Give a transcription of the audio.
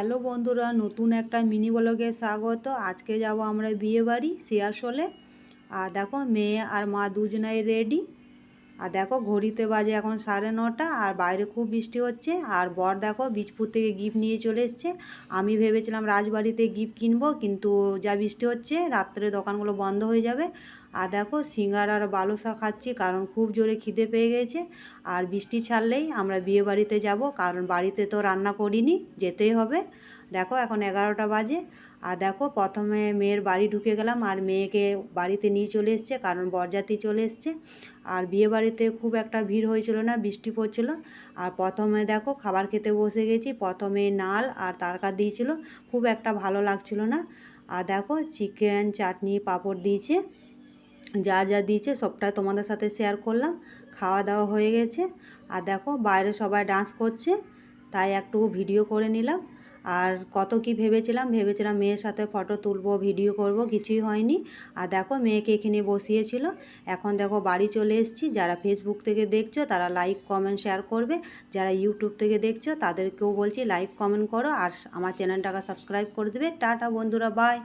Hello বন্ধুরা, নতুন একটা মিনি ব্লগে স্বাগত। আজকে যাব আমরা বিয়ে বাড়ি শিয়ারশোলে আর দেখো, মেয়ে আর মা দুজনাই রেডি আর দেখো ঘড়িতে বাজে এখন সাড়ে নটা আর বাইরে খুব বৃষ্টি হচ্ছে আর বর দেখো বীজপুর থেকে গিফট নিয়ে চলে এসছে। আমি ভেবেছিলাম রাজবাড়িতে গিফট কিনবো কিন্তু যা বৃষ্টি হচ্ছে রাত্রে দোকানগুলো বন্ধ হয়ে যাবে। আর দেখো সিঙ্গার আর বালুসা খাচ্ছি কারণ খুব জোরে খিদে পেয়ে গেছে আর বৃষ্টি ছাড়লেই আমরা বিয়ে বাড়িতে যাব কারণ বাড়িতে তো রান্না করিনি, যেতেই হবে। দেখো এখন এগারোটা বাজে। আর দেখো প্রথমে মেয়ের বাড়ি ঢুকে গেলাম, আর মেয়েকে বাড়িতে নিয়ে চলে এসছে, কারণ বরযাত্রী চলে এসছে। আর বিয়ে বাড়িতে খুব একটা ভিড় হয়েছিল না, বৃষ্টি পড়ছিল। আর প্রথমে দেখো খাবার খেতে বসে গেছি, প্রথমে নাল আর তারকা দিয়েছিল, খুব একটা ভালো লাগছিল না। আর দেখো চিকেন, চাটনি, পাঁপড় দিয়েছে, যা যা দিয়েছে সবটা তোমাদের সাথে শেয়ার করলাম, খাওয়া দাওয়া হয়ে গেছে। আর দেখো বাইরে সবাই ডান্স করছে, তাই একটু ভিডিও করে নিলাম। আর কত কি ভেবেছিলাম? ভেবেছিলাম মেয়ের সাথে ফটো তুলবো, ভিডিও করব, কিছুই হয়নি। আর দেখো মেয়েকে এখানে বসিয়েছিল। এখন দেখো বাড়ি চলে এসেছি। যারা ফেসবুক থেকে দেখছ, তারা লাইক কমেন্ট শেয়ার করবে। যারা ইউটিউব থেকে দেখছ, তাদেরকেও বলছি লাইক কমেন্ট করো। আর আমার চ্যানেলটাকে সাবস্ক্রাইব করে দেবে। টাটা বন্ধুরা বাই